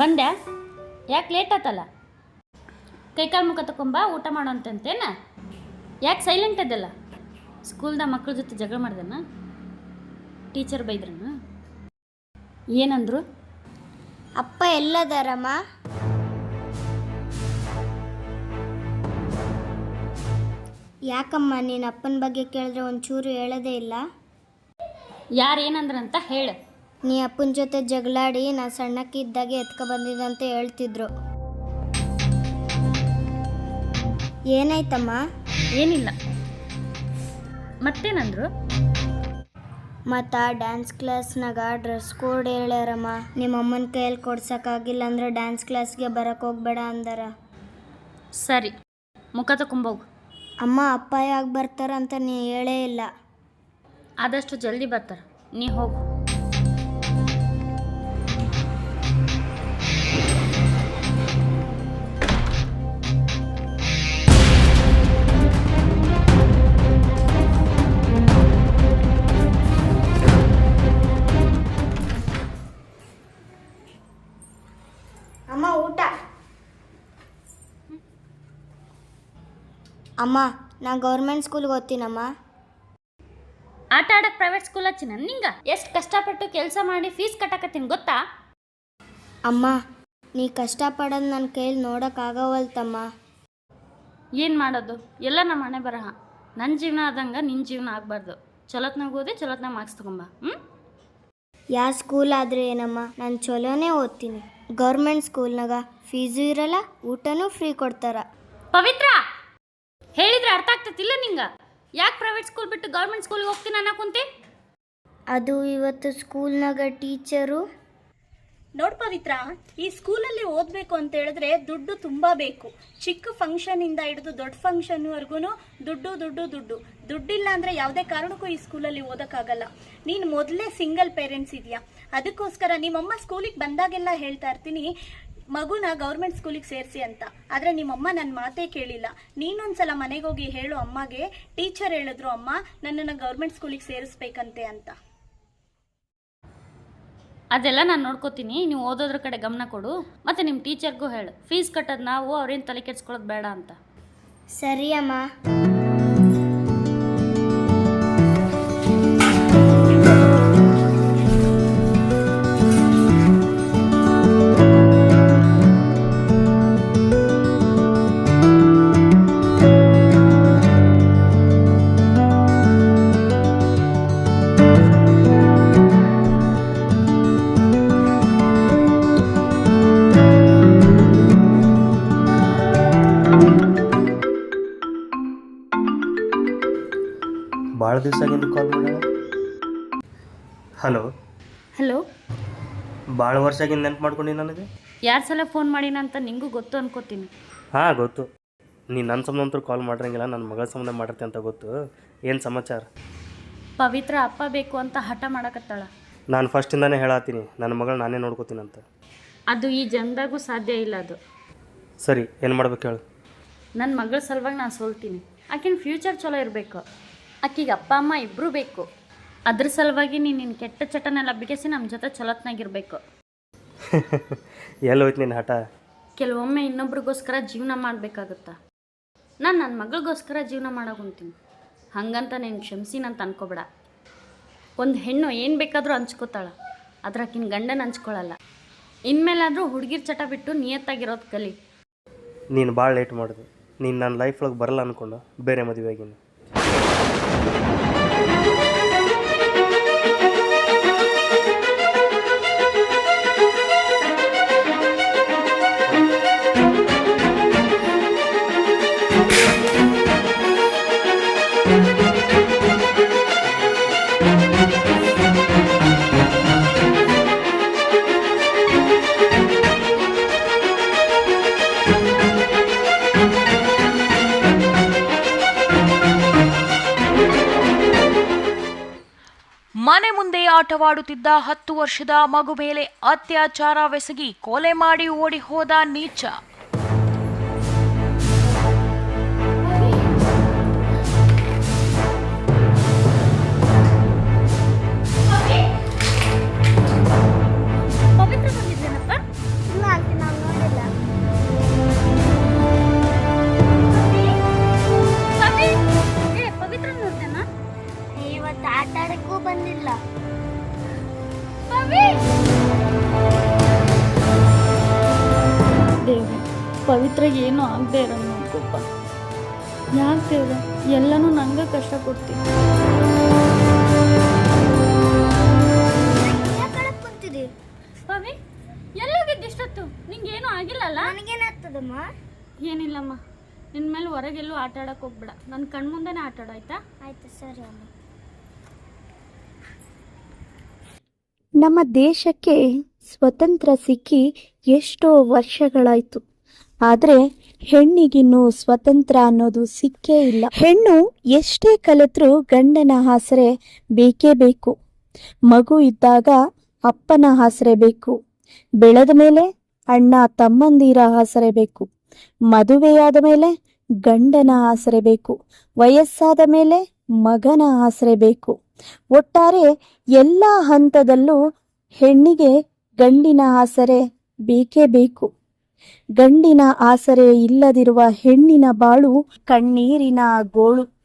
ಬಂದ್ಯಾ ಯಾಕೆ ಲೇಟ್ ಆತಲ್ಲ? ಕೈಕಾಲು ಮುಖ ತಕೊಂಬ ಊಟ ಮಾಡೋಂತಂತೇನ ಯಾಕೆ ಸೈಲೆಂಟ್ ಅದಲ್ಲ? ಸ್ಕೂಲ್ದಾಗ ಮಕ್ಳ ಜೊತೆ ಜಗಳ ಮಾಡ್ದನ? ಟೀಚರ್ ಬೈದ್ರನ? ಏನಂದ್ರು? ಅಪ್ಪ ಎಲ್ಲದಾರಮ್ಮ? ಯಾಕಮ್ಮ ನೀನು ಅಪ್ಪನ ಬಗ್ಗೆ ಕೇಳಿದ್ರೆ ಒಂಚೂರು ಹೇಳೋದೇ ಇಲ್ಲ? ಯಾರು ಏನಂದ್ರಂತ ಹೇಳು. ನೀ ಅಪ್ಪನ ಜೊತೆ ಜಗಳಾಡಿ ನಾ ಸಣ್ಣಕ್ಕಿದ್ದಾಗೆ ಎತ್ಕೊ ಬಂದಿದ್ದಂತ ಹೇಳ್ತಿದ್ರು. ಏನಾಯ್ತಮ್ಮ? ಏನಿಲ್ಲ. ಮತ್ತೇನಂದ್ರು? ಮತ್ತು ಡ್ಯಾನ್ಸ್ ಕ್ಲಾಸ್ನಾಗ ಡ್ರೆಸ್ ಕೋಡ್ ಹೇಳ್ಯಾರಮ್ಮ. ನಿಮ್ಮ ಅಮ್ಮನ ಕೈಯಲ್ಲಿ ಕೊಡ್ಸೋಕ್ಕಾಗಿಲ್ಲ ಅಂದ್ರೆ ಡ್ಯಾನ್ಸ್ ಕ್ಲಾಸ್ಗೆ ಬರಕ್ಕೆ ಹೋಗ್ಬೇಡ ಅಂದಾರ. ಸರಿ ಮುಖ ತಕೊಂಬೋಗು ಅಮ್ಮ ಅಪ್ಪ ಯಾಕೆ ಬರ್ತಾರಂತ ನೀ ಹೇಳೇ ಇಲ್ಲ. ಆದಷ್ಟು ಜಲ್ದಿ ಬರ್ತಾರೆ. ನೀ ಹೋಗು. ಅಮ್ಮ ನಾ ಗೌರ್ಮೆಂಟ್ ಸ್ಕೂಲ್ಗೆ ಓದ್ತೀನಮ್ಮ. ಆಟ ಆಡಕ್ಕೆ ಪ್ರೈವೇಟ್ ಸ್ಕೂಲ್ ಹಚ್ಚಿನ ನಿಂಗ? ಎಷ್ಟು ಕಷ್ಟಪಟ್ಟು ಕೆಲಸ ಮಾಡಿ ಫೀಸ್ ಕಟ್ಟಕತ್ತೀನಿ ಗೊತ್ತಾ? ಅಮ್ಮ ನೀ ಕಷ್ಟಪಡೋದು ನನ್ನ ಕೈಯಲ್ಲಿ ನೋಡೋಕ್ಕಾಗವಲ್ತಮ್ಮ ಏನು ಮಾಡೋದು? ಎಲ್ಲ ನಮ್ಮ ಮನೆ ಬರಹ. ನನ್ನ ಜೀವನ ಆದಂಗೆ ನಿನ್ನ ಜೀವನ ಆಗಬಾರ್ದು. ಚಲೋತ್ನಾಗ ಓದಿ ಚಲೋತ್ನಾಗ ಮಾರ್ಕ್ಸ್ ತಗೊಂಬ ಹ್ಞೂ ಯಾವ ಸ್ಕೂಲ್ ಆದರೆ ಏನಮ್ಮ? ನಾನು ಚಲೋನೇ ಓದ್ತೀನಿ. ಗೌರ್ಮೆಂಟ್ ಸ್ಕೂಲ್ನಾಗ ಫೀಸು ಇರಲ್ಲ ಊಟನೂ ಫ್ರೀ ಕೊಡ್ತಾರ. ಪವಿತ್ರ! ಹೇಳಿದ್ರೆ ಅರ್ಥ ಆಗ್ತತಿಲ್ಲ ನಿಂಗ? ಯಾಕೆ ಪ್ರೈವೇಟ್ ಸ್ಕೂಲ್ ಬಿಟ್ಟು ಗೌರ್ಮೆಂಟ್ ಸ್ಕೂಲ್ಗೆ ಹೋಗ್ತೀನಿ ಅನ್ನಕುಂತಿ ಅದು ಇವತ್ತು ಸ್ಕೂಲ್ನಾಗ ಟೀಚರು ನೋಡ್ ಪವಿತ್ರ ಈ ಸ್ಕೂಲಲ್ಲಿ ಓದ್ಬೇಕು ಅಂತ ಹೇಳಿದ್ರೆ ದುಡ್ಡು ತುಂಬಾ ಬೇಕು. ಚಿಕ್ಕ ಫಂಕ್ಷನ್ ಇಂದ ಹಿಡಿದು ದೊಡ್ಡ ಫಂಕ್ಷನ್ ವರ್ಗುನು ದುಡ್ಡು ದುಡ್ಡು ದುಡ್ಡು. ದುಡ್ಡಿಲ್ಲ ಅಂದ್ರೆ ಯಾವುದೇ ಕಾರಣಕ್ಕೂ ಈ ಸ್ಕೂಲಲ್ಲಿ ಓದಕ್ಕಾಗಲ್ಲ. ನೀನ್ ಮೊದಲೇ ಸಿಂಗಲ್ ಪೇರೆಂಟ್ಸ್ ಇದೆಯಾ? ಅದಕ್ಕೋಸ್ಕರ ನಿಮ್ಮಮ್ಮ ಸ್ಕೂಲಿಗೆ ಬಂದಾಗೆಲ್ಲ ಹೇಳ್ತಾ ಇರ್ತೀನಿ ಮಗುನ ಗೌರ್ಮೆಂಟ್ ಸ್ಕೂಲಿಗೆ ಸೇರಿಸಿ ಅಂತ. ಆದ್ರೆ ನಿಮ್ಮಮ್ಮ ನನ್ನ ಮಾತೇ ಕೇಳಿಲ್ಲ. ನೀನೊಂದ್ಸಲ ಮನೆಗೆ ಹೋಗಿ ಹೇಳು ಅಮ್ಮಗೆ. ಟೀಚರ್ ಹೇಳಿದ್ರು ಅಮ್ಮ ನನ್ನನ್ನು ಗೌರ್ಮೆಂಟ್ ಸ್ಕೂಲಿಗೆ ಸೇರಿಸ್ಬೇಕಂತೆ ಅಂತ. ಅದೆಲ್ಲ ನಾನು ನೋಡ್ಕೋತೀನಿ. ನೀವು ಓದೋದ್ರ ಕಡೆ ಗಮನ ಕೊಡು. ಮತ್ತೆ ನಿಮ್ಮ ಟೀಚರ್ಗೂ ಹೇಳು. ಫೀಸ್ ಕಟ್ಟೋದು ನಾವು ಅವ್ರೇನು ತಲೆ ಕೆಡ್ಸ್ಕೊಳ್ಳೋದು ಬೇಡ ಅಂತ. ಸರಿ ಅಮ್ಮ. ಭಾಳ ದಿವಸ ಆಗಿಂದ ಕಾಲ್ ಮಾಡ್ಯಾಳ ಹಲೋ ಹಲೋ ಭಾಳ ವರ್ಷ ಆಗಿಂದ ನೆನ್ಪು ಮಾಡ್ಕೊಂಡು ನನಗೆ? ಯಾರ ಸಲ ಫೋನ್ ಮಾಡಿನ ಅಂತ ನಿಂಗೂ ಗೊತ್ತು ಅನ್ಕೋತೀನಿ. ಹಾಂ ಗೊತ್ತು. ನೀ ನನ್ನ ಸಂಬಂಧ ಅಂತೂ ಕಾಲ್ ಮಾಡಿರಂಗಿಲ್ಲ ನನ್ನ ಮಗಳ ಸಂಬಂಧ ಮಾಡಿರ್ತೀನಿ ಅಂತ ಗೊತ್ತು. ಏನು ಸಮಾಚಾರ? ಪವಿತ್ರ ಅಪ್ಪ ಬೇಕು ಅಂತ ಹಠ ಮಾಡಕತ್ತಾಳ. ನಾನು ಫಸ್ಟಿಂದಾನೇ ಹೇಳತ್ತೀನಿ ನನ್ನ ಮಗಳು ನಾನೇ ಅಂತ. ಅದು ಈ ಜನದಾಗೂ ಸಾಧ್ಯ ಇಲ್ಲ ಅದು. ಸರಿ ಏನು ಮಾಡ್ಬೇಕು ಹೇಳು. ನನ್ನ ಮಗಳ ಸಲುವಾಗಿ ನಾನು ಸೋಲ್ತೀನಿ. ಆಕಿನ ಫ್ಯೂಚರ್ ಚಲೋ ಇರಬೇಕು. ಆಕಿಗೆ ಅಪ್ಪ ಅಮ್ಮ ಇಬ್ಬರೂ ಬೇಕು. ಅದ್ರ ಸಲುವಾಗಿ ನೀನು ನಿನ್ನ ಕೆಟ್ಟ ಚಟನೆಲ್ಲ ಬಿಗಿಸಿ ನಮ್ಮ ಜೊತೆ ಚಲೋತ್ನಾಗಿರ್ಬೇಕು. ಎಲ್ಲೋಯ್ತು ನಿನ್ನ ಹಠ? ಕೆಲವೊಮ್ಮೆ ಇನ್ನೊಬ್ರಿಗೋಸ್ಕರ ಜೀವನ ಮಾಡಬೇಕಾಗುತ್ತಾ? ನಾನು ನನ್ನ ಮಗಳಿಗೋಸ್ಕರ ಜೀವನ ಮಾಡೋಗುಂತೀನಿ. ಹಂಗಂತ ನೀನು ಕ್ಷಮಿಸಿನಂತ ಅನ್ಕೋಬೇಡ ಒಂದು ಹೆಣ್ಣು ಏನು ಬೇಕಾದರೂ ಹಂಚ್ಕೋತಾಳ. ಆದ್ರೆ ಆಕಿನ ಗಂಡನ ಹಂಚ್ಕೊಳ್ಳಲ್ಲ ಇನ್ಮೇಲಾದರೂ ಹುಡುಗಿರ್ ಚಟ ಬಿಟ್ಟು ನಿಯತ್ತಾಗಿರೋದು ಕಲಿ. ನೀನು ಭಾಳ ಲೇಟ್ ಮಾಡಿದೆ. ನೀನು ನನ್ನ ಲೈಫ್ ಒಳಗೆ ಬರಲ್ಲ ಅಂದ್ಕೊಂಡು ಬೇರೆ ಮದುವೆ ಆಗೀನಿ. ಆಟವಾಡುತ್ತಿದ್ದ ಹತ್ತು ವರ್ಷದ ಮಗು ಮೇಲೆ ಅತ್ಯಾಚಾರವೆಸಗಿ ಕೊಲೆ ಮಾಡಿ ಓಡಿ ಹೋದ ನೀಚ. ಬಂದಿಲ್ಲ. ದೇವ್ರೆ ಪವಿತ್ರ ಏನೂ ಆಗದೇ ಇರೋ ನೋಡ್ಕೊಪ್ಪ ಯಾಕೆ ದೇವ್ರೆ? ಎಲ್ಲನೂ ನಂಗೆ ಕಷ್ಟ ಕೊಡ್ತೀನಿ ಕುಂತಿದ್ದಿ ಪವಿ ಎಲ್ಲೋಗಿದ್ದೆ ಇಷ್ಟೊತ್ತು? ನಿಂಗೇನು ಆಗಿಲ್ಲಲ್ಲ ನನಗೇನಾಗ್ತದಮ್ಮ? ಏನಿಲ್ಲಮ್ಮ. ನಿನ್ನ ಮೇಲೆ ಹೊರಗೆಲ್ಲೂ ಆಟ ಆಡೋಕೆ ಹೋಗ್ಬೇಡ. ನನ್ನ ಕಣ್ಮುಂದೆನೇ ಆಟ ಆಡೋ ಆಯ್ತಾ? ಆಯ್ತು ಸರಿ ಅಮ್ಮ. ನಮ್ಮ ದೇಶಕ್ಕೆ ಸ್ವತಂತ್ರ ಸಿಕ್ಕಿ ಎಷ್ಟೋ ವರ್ಷಗಳಾಯಿತು. ಆದರೆ ಹೆಣ್ಣಿಗಿನ್ನೂ ಸ್ವತಂತ್ರ ಅನ್ನೋದು ಸಿಕ್ಕೇ ಇಲ್ಲ. ಹೆಣ್ಣು ಎಷ್ಟೇ ಕಲಿತರೂ ಗಂಡನ ಆಸರೆ ಬೇಕೇ ಬೇಕು. ಮಗು ಇದ್ದಾಗ ಅಪ್ಪನ ಆಸರೆ ಬೇಕು. ಬೆಳೆದ ಮೇಲೆ ಅಣ್ಣ ತಮ್ಮಂದಿರ ಆಸರೆ ಬೇಕು. ಮದುವೆಯಾದ ಮೇಲೆ ಗಂಡನ ಆಸರೆ ಬೇಕು. ವಯಸ್ಸಾದ ಮೇಲೆ ಮಗನ ಆಸರೆ ಬೇಕು. ಒಟ್ಟಾರೆ ಎಲ್ಲ ಹಂತದಲ್ಲೂ ಹೆಣ್ಣಿಗೆ ಗಂಡಿನ ಆಸರೆ ಬೇಕೇ ಬೇಕು. ಗಂಡಿನ ಆಸರೆ ಇಲ್ಲದಿರುವ ಹೆಣ್ಣಿನ ಬಾಳು ಕಣ್ಣೀರಿನ ಗೋಳು.